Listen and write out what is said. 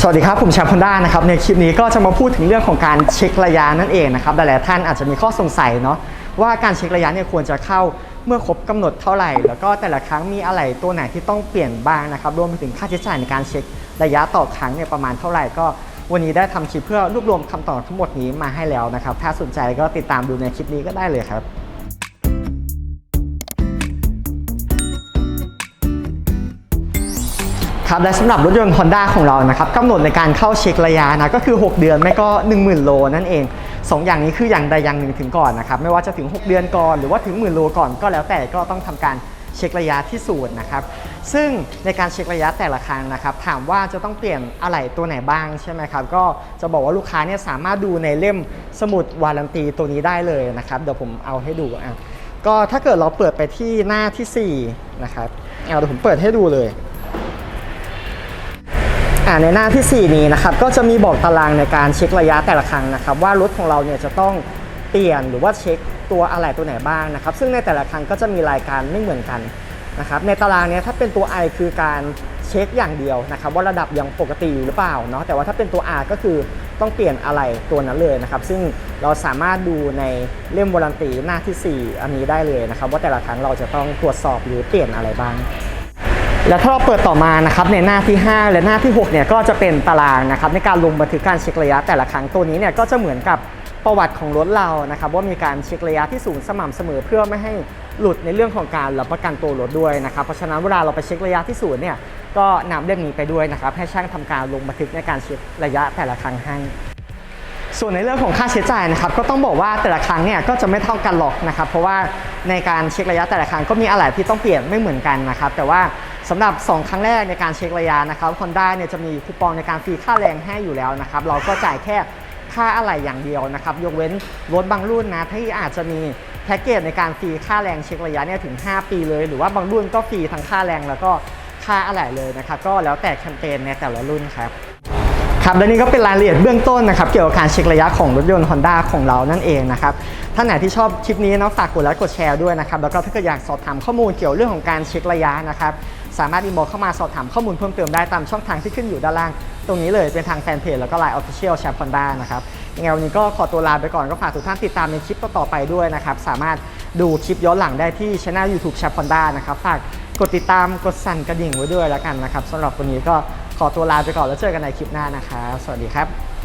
สวัสดีครับ ผมแชมป์พอนด้านะครับในคลิปนี้ก็จะมาพูดถึงเรื่องของการเช็คระยะนั่นเองนะครับหลายๆท่านอาจจะมีข้อสงสัยเนาะว่าการเช็คระยะเนี่ยควรจะเข้าเมื่อครบกำหนดเท่าไหร่ แล้วก็แต่ละครั้งมีอะไรตัวไหนที่ต้องเปลี่ยนบ้างนะครับรวมไปถึงค่าใช้จ่ายในการเช็คระยะต่อครั้งเนี่ยประมาณเท่าไหร่ก็ วันนี้ได้ทำคลิปเพื่อรวบรวมคำตอบทั้งหมดนี้มาให้แล้วนะครับถ้าสนใจก็ติดตามดูในคลิปนี้ก็ได้เลยครับ ครับและสำหรับรถยนต์ Honda ของเรานะครับกำหนดในการเข้าเช็คระยะนะก็คือ 6 เดือนไม่ก็ 10,000 โลนั่นเอง 2 อย่างนี้คืออย่างใดอย่างหนึ่งถึงก่อนนะครับไม่ว่าจะถึง 6 เดือนก่อน หรือว่าถึงหมื่นโลก่อนก็แล้วแต่ก็ต้องทำการเช็คระยะที่ศูนย์นะครับ ซึ่งในการเช็คระยะแต่ละครั้งนะครับ ถามว่าจะต้องเปลี่ยนอะไหล่ตัวไหนบ้างใช่ไหมครับ ก็จะบอกว่าลูกค้าเนี่ยสามารถดูในเล่มสมุดวารันตีตัวนี้ได้เลยนะครับ เดี๋ยวผมเอาให้ดูอะก็ถ้าเกิดเราเปิดไปที่หน้าทีสี่นะครับเอาเดี๋ยวผมเปิดให้ดูเลย อ่าในหน้าที่ 4 นี้นะครับก็จะมีบอกตารางในการเช็คระยะแต่ละครั้งนะครับ ว่ารถของเราเนี่ยจะต้องเปลี่ยนหรือว่าเช็คตัวอะไหล่ตัวไหนบ้างนะครับ ซึ่งในแต่ละครั้งก็จะมีรายการไม่เหมือนกันนะครับในตารางเนี้ยถ้าเป็นตัว I คือการเช็คอย่างเดียวนะครับ ว่าระดับยังปกติอยู่หรือเปล่าเนาะแต่ว่าถ้าเป็นตัว R ก็คือต้องเปลี่ยนอะไรตัวนั้นเลยนะครับ ซึ่งเราสามารถดูในเล่มวารันตีหน้าที่ 4 อันนี้ได้เลยนะครับ ว่าแต่ละครั้งเราจะต้องตรวจสอบหรือเปลี่ยนอะไรบ้าง และถ้าเราเปิดต่อมานะครับในหน้าที่ 5 และหน้าที่6เนี่ยก็จะเป็นตารางนะครับในการลงบันทึกการเช็คระยะแต่ละครั้งตัวนี้เนี่ยก็จะเหมือนกับประวัติของรถเรานะครับว่ามีการเช็คระยะที่สูงสม่ำเสมอเพื่อไม่ให้หลุดในเรื่องของการรับประกันตัวรถด้วยนะครับเพราะฉะนั้นเวลาเราไปเช็คระยะที่ศูนย์เนี่ยก็นำเล่มนี้ไปด้วยนะครับให้ช่างทำการลงบันทึกในการเช็คระยะแต่ละครั้งให้ ส่วนในเรื่องของค่าใช้จ่ายนะครับก็ต้องบอกว่าแต่ละครั้งเนี่ยก็จะไม่เท่ากันหรอกนะครับเพราะว่าในการเช็คระยะแต่ละครั้งก็มีอะไรที่ต้องเปลี่ยนไม่เหมือนกันนะครับแต่ว่า สำหรับ 2 ครั้งแรกในการเช็คระยะนะครับ Honda เนี่ยจะมีคูปองในการฟรีค่าแรงให้อยู่แล้วนะครับ เราก็จ่ายแค่ค่าอะไหล่อย่างเดียวนะครับ ยกเว้นรถบางรุ่นนะที่อาจจะมีแพ็กเกจในการฟรีค่าแรงเช็คระยะเนี่ยถึง 5 ปีเลย หรือว่าบางรุ่นก็ฟรีทั้งค่าแรงแล้วก็ค่าอะไหล่เลยนะครับ ก็แล้วแต่แคมเปญในแต่ละรุ่นครับครับและนี่ก็เป็นรายละเอียดเบื้องต้นนะครับเกี่ยวกับการเช็คระยะของรถยนต์ Honda ของเรานั่นเองนะครับท่านไหนที่ชอบคลิปนี้นะฝากกดไลค์กดแชร์ด้วยนะครับแล้วก็ถ้าเกิดอยากสอบถามข้อมูลเกี่ยวเรื่องของการเช็คระยะนะครับ สามารถอินบ็อกเข้ามาสอบถามข้อมูลเพิ่มเติมได้ตามช่องทางที่ขึ้นอยู่ด้านล่าง ตรงนี้เลยเป็นทางแฟนเพจแล้วก็ไลน์ Official แชมป์ Honda นะครับยังไงวันนี้ก็ขอตัวลาไปก่อนก็ฝากทุกท่านติดตามในคลิปต่อๆไปด้วยนะครับสามารถดูคลิปย้อนหลังได้ที่ช่อง YouTube แชมป์ Honda นะครับฝากกดติดตามกดสั่นกระดิ่งไว้ด้วยแล้วกันนะครับสำหรับวันนี้ก็ขอตัวลาไปก่อนแล้วเจอกันในคลิปหน้านะครับ สวัสดีครับ